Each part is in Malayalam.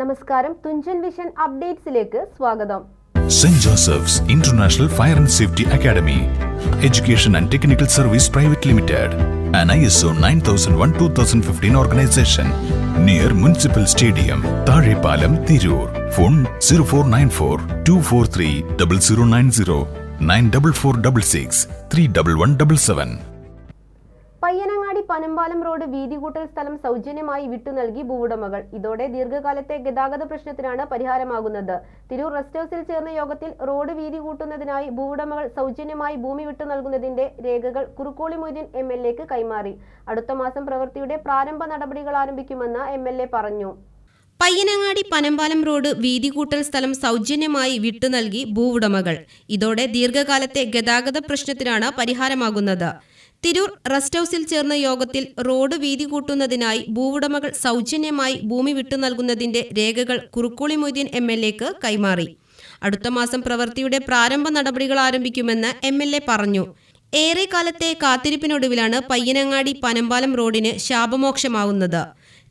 നമസ്കാരം തുഞ്ചൻ വിഷൻ അപ്ഡേറ്റ്സിലേക്ക് സ്വാഗതം St. Joseph's International Fire and Safety Academy, Education and Technical Service Private Limited, an ISO 9001-2015 organization, near Municipal Stadium, Tarepalam, Tirur. Phone 0494 243 0090 94466 31177. പനമ്പാലം റോഡ് വീതികൂട്ടൽ സ്ഥലം സൗജന്യമായി വിട്ടു നൽകി ഭൂവുടമകൾ. ഇതോടെ ദീർഘകാലത്തെ ഗതാഗത പ്രശ്നത്തിനാണ് പരിഹാരമാകുന്നത്. തിരൂർ റെസ്റ്റ് ഹൌസിൽ ചേർന്ന യോഗത്തിൽ റോഡ് വീതി കൂട്ടുന്നതിനായി ഭൂവുടമകൾ സൗജന്യമായി ഭൂമി വിട്ടു നൽകുന്നതിന്റെ രേഖകൾ കുറുക്കോളി മൊയ്തീൻ എം എൽ എക്ക് കൈമാറി. അടുത്ത മാസം പ്രവൃത്തിയുടെ പ്രാരംഭ നടപടികൾ ആരംഭിക്കുമെന്ന് എം എൽ എ പറഞ്ഞു. പയ്യനങ്ങാടി പനമ്പാലം റോഡ് വീതികൂട്ടൽ സ്ഥലം സൗജന്യമായി വിട്ടു നൽകി ഭൂവുടമകൾ. ഇതോടെ ദീർഘകാലത്തെ ഗതാഗത പ്രശ്നത്തിനാണ് പരിഹാരമാകുന്നത്. തിരൂർ റെസ്റ്റ് ഹൌസിൽ ചേർന്ന യോഗത്തിൽ റോഡ് വീതി കൂട്ടുന്നതിനായി ഭൂവുടമകൾ സൗജന്യമായി ഭൂമി വിട്ടു നൽകുന്നതിന്റെ രേഖകൾ കുറുക്കോളി മൊയ്തീൻ എം എൽ എക്ക് കൈമാറി. അടുത്ത മാസം പ്രവൃത്തിയുടെ പ്രാരംഭ നടപടികൾ ആരംഭിക്കുമെന്ന് എം എൽ എ പറഞ്ഞു. ഏറെക്കാലത്തെ കാത്തിരിപ്പിനൊടുവിലാണ് പയ്യനങ്ങാടി പനമ്പാലം റോഡിന് ശാപമോക്ഷമാവുന്നത്.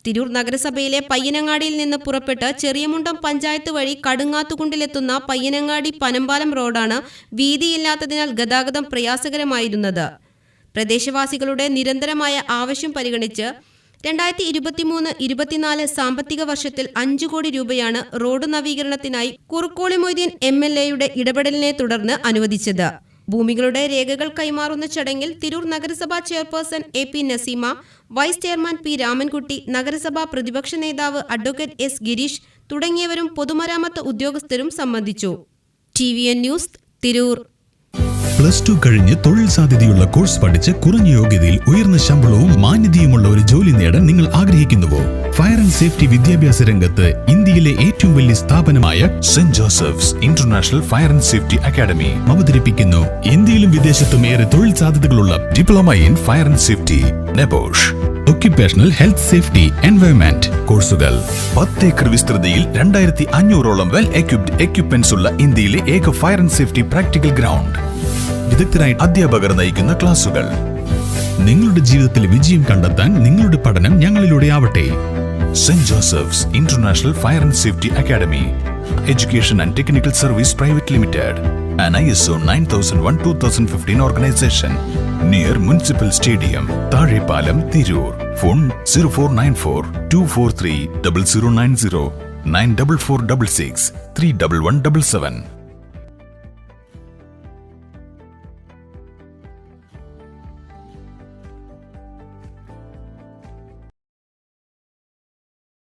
തിരൂർ നഗരസഭയിലെ പയ്യനങ്ങാടിയിൽ നിന്ന് പുറപ്പെട്ട് ചെറിയമുണ്ടം പഞ്ചായത്ത് വഴി കടുങ്ങാത്തുകുണ്ടിലെത്തുന്ന പയ്യനങ്ങാടി പനമ്പാലം റോഡാണ് വീതിയില്ലാത്തതിനാൽ ഗതാഗതം പ്രയാസകരമായിരുന്നത്. പ്രദേശവാസികളുടെ നിരന്തരമായ ആവശ്യം പരിഗണിച്ച് രണ്ടായിരത്തി ഇരുപത്തിമൂന്ന് ഇരുപത്തിനാല് സാമ്പത്തിക വർഷത്തിൽ അഞ്ചു കോടി രൂപയാണ് റോഡ് നവീകരണത്തിനായി കുറുക്കോളി മൊയ്തീൻ എം എൽ എയുടെ ഇടപെടലിനെ തുടർന്ന് അനുവദിച്ചത്. ഭൂമികളുടെ രേഖകൾ കൈമാറുന്ന ചടങ്ങിൽ തിരൂർ നഗരസഭാ chairperson A P Naseema vice chairman P Ramankutty നഗരസഭാ പ്രതിപക്ഷ നേതാവ് അഡ്വക്കേറ്റ് എസ് ഗിരീഷ് തുടങ്ങിയവരും പൊതുമരാമത്ത് ഉദ്യോഗസ്ഥരും സംബന്ധിച്ചു. T V N news Tirur. Plus two കഴിഞ്ഞ് തൊഴിൽ സാധ്യതയുള്ള കോഴ്സ് പഠിച്ച് കുറഞ്ഞ യോഗ്യതയിൽ ഉയർന്ന ശമ്പളവും മാന്യതയുമുള്ള ഒരു ജോലി നേടാൻ നിങ്ങൾ ആഗ്രഹിക്കുന്നുവോ? ഫയർ ആൻഡ് സേഫ്റ്റി വിദ്യാഭ്യാസ രംഗത്ത് ഇന്ത്യയിലെ ഏറ്റവും വലിയ സ്ഥാപനമായ saint Joseph's international fire and safety academy അവതരിപ്പിക്കുന്നു. ഇന്ത്യയിലും വിദേശത്തും ഏറെ തൊഴിൽ സാധ്യതകളുള്ള diploma in fire and safety NEBOSH occupational health safety environment കോഴ്സുകൾ. പത്ത് ഏക്കർ വിസ്തൃതിയിൽ രണ്ടായിരത്തി അഞ്ഞൂറോളം വെൽ എക്യുപ്ഡ് എക്യുപ്മെന്റ്സ് ഉള്ള ഇന്ത്യയിലെ ഏക fire and safety practical ground വിദഗ്ധരായ അധ്യാപകർ നയിക്കുന്ന ക്ലാസുകൾ നിങ്ങളുടെ ജീവിതത്തിൽ വിജയം കണ്ടെത്താൻ നിങ്ങളുടെ പഠനം ഞങ്ങളിലൂടെ ആവട്ടെ saint Joseph's international fire and safety academy education and technical service private limited an ISO 9001-2015 organization near Municipal Stadium, for Tirur. Phone 0494 243 0090 94466 31177.